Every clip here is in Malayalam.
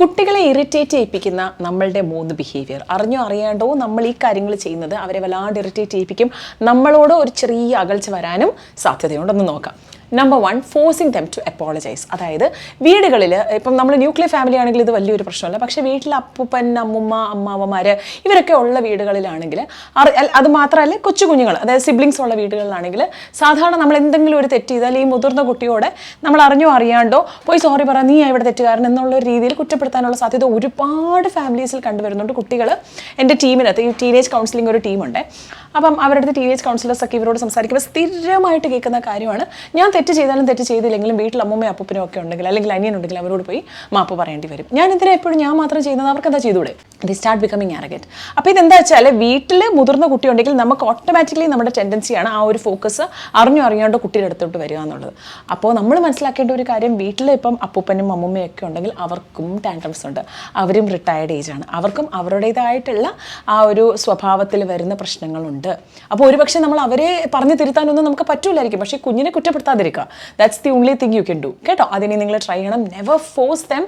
കുട്ടികളെ ഇറിറ്റേറ്റ് ചെയ്യിപ്പിക്കുന്ന നമ്മളുടെ മൂന്ന് ബിഹേവിയർ അറിഞ്ഞോ അറിയാണ്ടോ നമ്മൾ ഈ കാര്യങ്ങൾ ചെയ്യുന്നത് അവരെ വല്ലാണ്ട് ഇറിറ്റേറ്റ് ചെയ്യിപ്പിക്കും. നമ്മളോട് ഒരു ചെറിയ അകൽച്ച വരാനും സാധ്യതയുണ്ടെന്ന് നോക്കാം. Number one forcing them to apologise അതായത് വീടുകളിൽ ഇപ്പം നമ്മൾ ന്യൂക്ലിയർ ഫാമിലി ആണെങ്കിൽ ഇത് വലിയൊരു പ്രശ്നമല്ല. പക്ഷേ വീട്ടിൽ അപ്പൂപ്പൻ അമ്മുമ്മ അമ്മാവന്മാർ ഇവരൊക്കെ ഉള്ള വീടുകളിലാണെങ്കിൽ അത് മാത്രമല്ല കൊച്ചു കുഞ്ഞുങ്ങൾ അതായത് സിബ്ലിങ്സ് ഉള്ള വീടുകളിലാണെങ്കിൽ സാധാരണ നമ്മൾ എന്തെങ്കിലും ഒരു തെറ്റ് ചെയ്താൽ ഈ മുതിർന്ന കുട്ടിയോട് നമ്മൾ അറിഞ്ഞോ അറിയാണ്ടോ പോയി സോറി പറ നീ ഇവിടെ തെറ്റുകാരൻ എന്നുള്ള രീതിയിൽ കുറ്റപ്പെടുത്താനുള്ള സാധ്യത ഒരുപാട് ഫാമിലീസിൽ കണ്ടുവരുന്നുണ്ട് കുട്ടികൾ എന്റെ ടീമിനകത്ത് ഈ ടീനേജ് കൗൺസിലിംഗ് ഒരു ടീമുണ്ട് അപ്പം അവരുടെ അടുത്ത് ടീനേജ് കൗൺസിലേഴ്സ് ഒക്കെ ഇവരോട് സംസാരിക്കുമ്പോൾ സ്ഥിരമായിട്ട് കേൾക്കുന്ന കാര്യമാണ്. ഞാൻ തെറ്റ് ചെയ്താലും തെറ്റ് ചെയ്തില്ലെങ്കിലും വീട്ടിൽ അമ്മൂമ്മയും അപ്പൂപ്പനും ഒക്കെ ഉണ്ടെങ്കിൽ അല്ലെങ്കിൽ അനിയനുണ്ടെങ്കിൽ അവരോട് പോയി മാപ്പ് പറയേണ്ടി വരും. ഞാൻ എന്തിനാ എപ്പോഴും ഞാൻ മാത്രം ചെയ്യുന്നത്? അവർക്ക് എന്താ ചെയ്തൂടെ ദി സ്റ്റാർട്ട് ബിക്കമിങ് ആരഗറ്റ് അപ്പോൾ ഇതെന്താ വെച്ചാൽ വീട്ടിൽ മുതിർന്ന കുട്ടി ഉണ്ടെങ്കിൽ നമുക്ക് ഓട്ടോമാറ്റിക്കലി നമ്മുടെ ടെൻഡൻസിയാണ് ആ ഒരു ഫോക്കസ് അറിഞ്ഞു അറിയാണ്ട് കുട്ടിയുടെ അടുത്തോട്ട് വരിക എന്നുള്ളത്. അപ്പോൾ നമ്മൾ മനസ്സിലാക്കേണ്ട ഒരു കാര്യം വീട്ടിൽ ഇപ്പം അപ്പൂപ്പനും അമ്മൂമ്മയും ഒക്കെ ഉണ്ടെങ്കിൽ അവർക്കും ടാൻഡംസ് ഉണ്ട്. അവരും റിട്ടയർഡ് ഏജ് ആണ്. അവർക്കും അവരുടേതായിട്ടുള്ള ആ ഒരു സ്വഭാവത്തിൽ വരുന്ന പ്രശ്നങ്ങളുണ്ട്. അപ്പോൾ ഒരുപക്ഷെ നമ്മൾ അവരെ പറഞ്ഞു തിരുത്താനൊന്നും നമുക്ക് പറ്റൂലായിരിക്കും. പക്ഷേ കുഞ്ഞിനെ കുറ്റപ്പെടുത്താതിരിക്കുക. That's the only thing you can do കേട്ടോ? അതിനെ നിങ്ങൾ ട്രൈ ചെയ്യണം. Never force them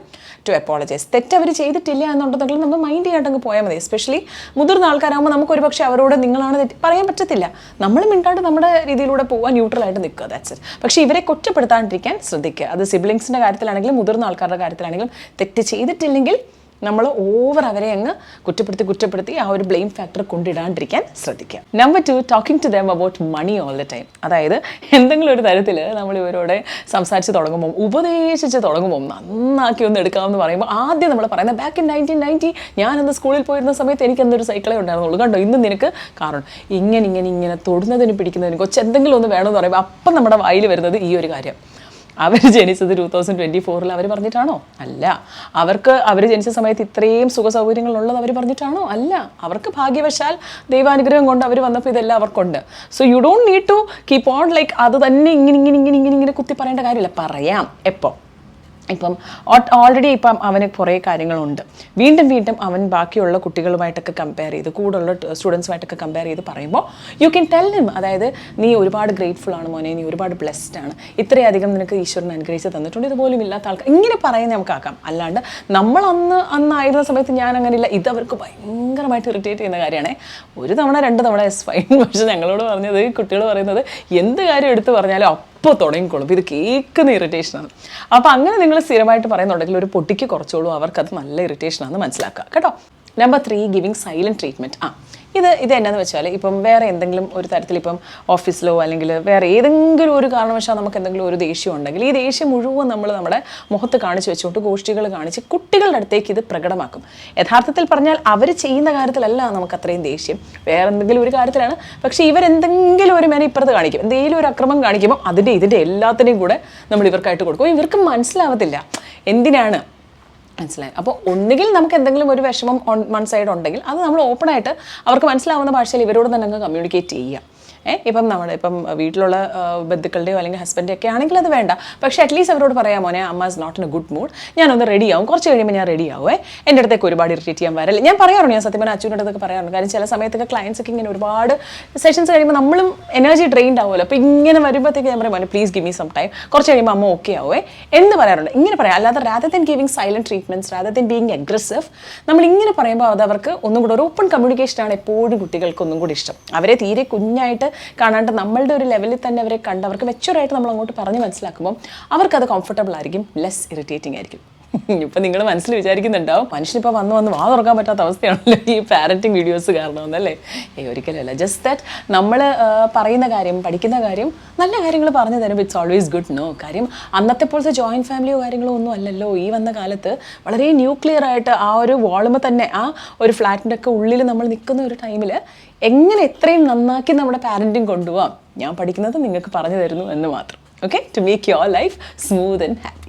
to apologise തെറ്റ് അവർ ചെയ്തിട്ടില്ല എന്നുണ്ടെങ്കിൽ നമ്മൾ മൈൻഡ് ചെയ്യാണ്ടങ്ങ് പോയാൽ മതി. എസ്പെഷ്യലി മുതിർന്ന ആൾക്കാരാകുമ്പോൾ നമുക്ക് ഒരുപക്ഷെ അവരോട് നിങ്ങളാണ് തെറ്റ് പറയാൻ പറ്റത്തില്ല. നമ്മൾ മിണ്ടാണ്ട് നമ്മുടെ രീതിയിലൂടെ പോകാൻ ന്യൂട്രലായിട്ട് നിൽക്കുക. ദാറ്റ്സ് ഇറ്റ് പക്ഷേ ഇവരെ കുറ്റപ്പെടുത്താണ്ടിരിക്കാൻ ശ്രദ്ധിക്കുക. അത് സിബ്ലിങ്സിന്റെ കാര്യത്തിലാണെങ്കിലും മുതിർന്ന ആൾക്കാരുടെ കാര്യത്തിലാണെങ്കിലും തെറ്റ് ചെയ്തിട്ടില്ലെങ്കിൽ നമ്മൾ ഓവർ അവരെ അങ്ങ് കുറ്റപ്പെടുത്തി കുറ്റപ്പെടുത്തി ആ ഒരു ബ്ലെയിം ഫാക്ടർ കൊണ്ടിടാണ്ടിരിക്കാൻ ശ്രദ്ധിക്കുക. Number two talking to them about money all the time അതായത് എന്തെങ്കിലും ഒരു തരത്തിൽ നമ്മൾ ഇവരോട് സംസാരിച്ച് തുടങ്ങുമ്പോൾ ഉപദേശിച്ച് തുടങ്ങുമ്പോൾ നന്നാക്കി ഒന്ന് എടുക്കാമെന്ന് പറയുമ്പോൾ ആദ്യം നമ്മൾ പറയുന്നത് ബാക്ക് ഇൻ നയന്റീൻ നയന്റി ഞാനന്ന് സ്കൂളിൽ പോയിരുന്ന സമയത്ത് എനിക്ക് എന്തൊരു സൈക്കിളേ ഉണ്ടായിരുന്നുള്ളൂ. കണ്ടോ? ഇന്ന് നിനക്ക് കാരണം ഇങ്ങനെ ഇങ്ങനെ ഇങ്ങനെ തൊടുന്നതിന് പിടിക്കുന്നതിന് കൊച്ചെന്തെങ്കിലും ഒന്ന് വേണമെന്ന് പറയുമ്പോൾ അപ്പം നമ്മുടെ വായിൽ വരുന്നത് ഈ ഒരു കാര്യം. അവർ ജനിച്ചത് ടൂ തൗസൻഡ് ട്വന്റി ഫോറിൽ അവർ പറഞ്ഞിട്ടാണോ? അല്ല. അവർക്ക് അവർ ജനിച്ച സമയത്ത് ഇത്രയും സുഖ സൗകര്യങ്ങളുള്ളത് അവർ പറഞ്ഞിട്ടാണോ? അല്ല. അവർക്ക് ഭാഗ്യവശാൽ ദൈവാനുഗ്രഹം കൊണ്ട് അവർ വന്നപ്പോൾ ഇതെല്ലാം അവർക്കുണ്ട്. So you don't need to keep on like അത് തന്നെ ഇങ്ങനെ ഇങ്ങനെ ഇങ്ങനെ ഇങ്ങനെ ഇങ്ങനെ കുത്തി പറയേണ്ട കാര്യമില്ല. പറയാം. എപ്പോൾ ഇപ്പം ഓൾറെഡി ഇപ്പം അവന് കുറേ കാര്യങ്ങളുണ്ട്. വീണ്ടും വീണ്ടും അവൻ ബാക്കിയുള്ള കുട്ടികളുമായിട്ടൊക്കെ കമ്പയർ ചെയ്ത് കൂടുള്ള സ്റ്റുഡൻസുമായിട്ടൊക്കെ കമ്പയർ ചെയ്ത് പറയുമ്പോൾ യു ക്യാൻ ടെൽ ഹിം അതായത് നീ ഒരുപാട് ഗ്രേറ്റ്ഫുൾ ആണ് മോനെ നീ ഒരുപാട് ബ്ലെസ്ഡ് ആണ്. ഇത്രയധികം നിനക്ക് ഈശ്വരൻ അനുഗ്രഹിച്ച് തന്നിട്ടുണ്ട്. ഇതുപോലും ഇല്ലാത്ത ആൾക്കാർ ഇങ്ങനെ പറയുന്നത് നമുക്കാക്കാം അല്ലാണ്ട് നമ്മൾ അന്ന് അന്നായിരുന്ന സമയത്ത് ഞാൻ അങ്ങനെ ഇല്ല ഇത് അവർക്ക് ഭയങ്കരമായിട്ട് ഇറിറ്റേറ്റ് ചെയ്യുന്ന കാര്യമാണ്. ഒരു തവണ രണ്ട് തവണ എസ് ഫൈൻ പക്ഷെ ഞങ്ങളോട് പറഞ്ഞത് കുട്ടികൾ പറയുന്നത് എന്ത് കാര്യം എടുത്ത് പറഞ്ഞാലും അപ്പോൾ തുടങ്ങിക്കോളും. ഇത് കേൾക്കുന്ന ഇറിറ്റേഷനാണ് അപ്പോൾ അങ്ങനെ നിങ്ങൾ സ്ഥിരമായിട്ട് പറയുന്നുണ്ടെങ്കിൽ ഒരു പൊട്ടിക്ക് കുറച്ചോളൂ. അവർക്കത് നല്ല ഇറിറ്റേഷനാണെന്ന് മനസ്സിലാക്കുക. കേട്ടോ? Number three giving silent treatment ആ ഇത് ഇത് എന്നാന്ന് വെച്ചാൽ ഇപ്പം വേറെ എന്തെങ്കിലും ഒരു തരത്തിൽ ഇപ്പം ഓഫീസിലോ അല്ലെങ്കിൽ വേറെ ഏതെങ്കിലും ഒരു കാരണവശാൽ നമുക്ക് എന്തെങ്കിലും ഒരു ദേഷ്യം ഉണ്ടെങ്കിൽ ഈ ദേഷ്യം മുഴുവൻ നമ്മൾ നമ്മുടെ മുഖത്ത് കാണിച്ച് വെച്ചുകൊണ്ട് ഗോഷ്ഠികൾ കാണിച്ച് കുട്ടികളുടെ അടുത്തേക്ക് ഇത് പ്രകടമാക്കും. യഥാർത്ഥത്തിൽ പറഞ്ഞാൽ അവർ ചെയ്യുന്ന കാര്യത്തിലല്ല നമുക്ക് അത്രയും ദേഷ്യം. വേറെ എന്തെങ്കിലും ഒരു കാര്യത്തിലാണ്. പക്ഷേ ഇവരെന്തെങ്കിലും ഒരു മേനെ ഇപ്പുറത്ത് കാണിക്കും. എന്തെങ്കിലും ഒരു അക്രമം കാണിക്കുമ്പോൾ അതിന്റെ ഇതിന്റെ എല്ലാത്തിനെയും കൂടെ നമ്മൾ ഇവർക്കായിട്ട് കൊടുക്കും. ഇവർക്ക് മനസ്സിലാവത്തില്ല. എന്തിനാണ് മനസ്സിലായി. അപ്പോൾ ഒന്നുകിൽ നമുക്ക് എന്തെങ്കിലും ഒരു വിഷമം വൺ സൈഡ് ഉണ്ടെങ്കിൽ അത് നമ്മൾ ഓപ്പണായിട്ട് അവർക്ക് മനസ്സിലാവുന്ന ഭാഷയിൽ ഇവരോട് തന്നെ അങ്ങ് കമ്മ്യൂണിക്കേറ്റ് ചെയ്യുക. ഇപ്പം നമ്മുടെ ഇപ്പം വീട്ടിലുള്ള ബന്ധുക്കളുടെയോ അല്ലെങ്കിൽ ഹസ്ബൻഡേ ഒക്കെ ആണെങ്കിൽ അത് വേണ്ട. പക്ഷേ അറ്റ്ലീസ്റ്റ് അവരോട് പറയാം മോനെ അമ്മ is not in a good mood ഞാനൊന്ന് റെഡി ആവും. കുറച്ച് കഴിയുമ്പോൾ ഞാൻ റെഡി ആവുമേ എന്റെ അടുത്തേക്ക് ഒരുപാട് ഇറിറ്റേറ്റ് ചെയ്യാൻ വരല്ല ഞാൻ പറയാറുണ്ട് ഞാൻ സത്യം അച്ഛന്റെ അടുത്തൊക്കെ പറയാറുണ്ട്. കാരണം ചില സമയത്തൊക്കെ ക്ലയൻസ് ഒക്കെ ഇങ്ങനെ ഒരുപാട് സെഷൻസ് കഴിയുമ്പോൾ നമ്മളും എനർജി ഡ്രെയിൻഡ് ആവുമല്ലോ. അപ്പോൾ ഇങ്ങനെ വരുമ്പോഴത്തേക്ക് ഞാൻ പറയും മോനെ please give me some time കുറച്ച് കഴിയുമ്പോൾ അമ്മ ഓക്കെ ആവേ എന്ന് പറയാറുണ്ട്. ഇങ്ങനെ പറയാം. അല്ലാതെ rather than giving silent treatments rather than being aggressive നമ്മൾ ഇങ്ങനെ പറയുമ്പോൾ അത് അവർക്ക് ഒന്നും കൂടെ ഒരു ഓപ്പൺ കമ്മ്യൂണിക്കേഷനാണ് എപ്പോഴും കുട്ടികൾക്ക് ഒന്നും കൂടി ഇഷ്ടം. അവരെ തീരെ കുഞ്ഞായിട്ട് കാണാണ്ട് നമ്മളുടെ ഒരു ലെവലിൽ തന്നെ അവരെ കണ്ട് അവർക്ക് മെച്ചുവറായിട്ട് നമ്മൾ അങ്ങോട്ട് പറഞ്ഞ് മനസ്സിലാക്കുമ്പോൾ അവർക്കത് കംഫർട്ടബിൾ ആയിരിക്കും ലെസ് ഇറിറ്റേറ്റിംഗ് ആയിരിക്കും. ഇപ്പം നിങ്ങൾ മനസ്സിൽ വിചാരിക്കുന്നുണ്ടാവും മനുഷ്യനിപ്പോൾ വന്ന് വന്ന് വാ തുറക്കാൻ പറ്റാത്ത അവസ്ഥയാണല്ലോ ഈ പാരന്റിങ് വീഡിയോസ് കാരണം കാരണമെന്നല്ലേ ഏ ഒരിക്കലല്ല ജസ്റ്റ് ദാറ്റ് നമ്മൾ പറയുന്ന കാര്യം പഠിക്കുന്ന കാര്യം നല്ല കാര്യങ്ങൾ പറഞ്ഞു തരുമ്പോൾ ഇറ്റ്സ് ഓൾവേസ് ഗുഡ് നോ കാര്യം അന്നത്തെ പോലത്തെ ജോയിന്റ് ഫാമിലിയോ കാര്യങ്ങളോ ഒന്നും അല്ലല്ലോ. ഈ വന്ന കാലത്ത് വളരെ ന്യൂക്ലിയർ ആയിട്ട് ആ ഒരു വാളുമ്പോൾ തന്നെ ആ ഒരു ഫ്ലാറ്റിന്റെ ഒക്കെ ഉള്ളിൽ നമ്മൾ നിൽക്കുന്ന ഒരു ടൈമിൽ എങ്ങനെ എത്രയും നന്നാക്കി നമ്മുടെ പാരന്റിങ് കൊണ്ടുപോകാം ഞാൻ പഠിക്കുന്നത് നിങ്ങൾക്ക് പറഞ്ഞു തരുന്നു എന്ന് മാത്രം. Okay to make your life smooth and happy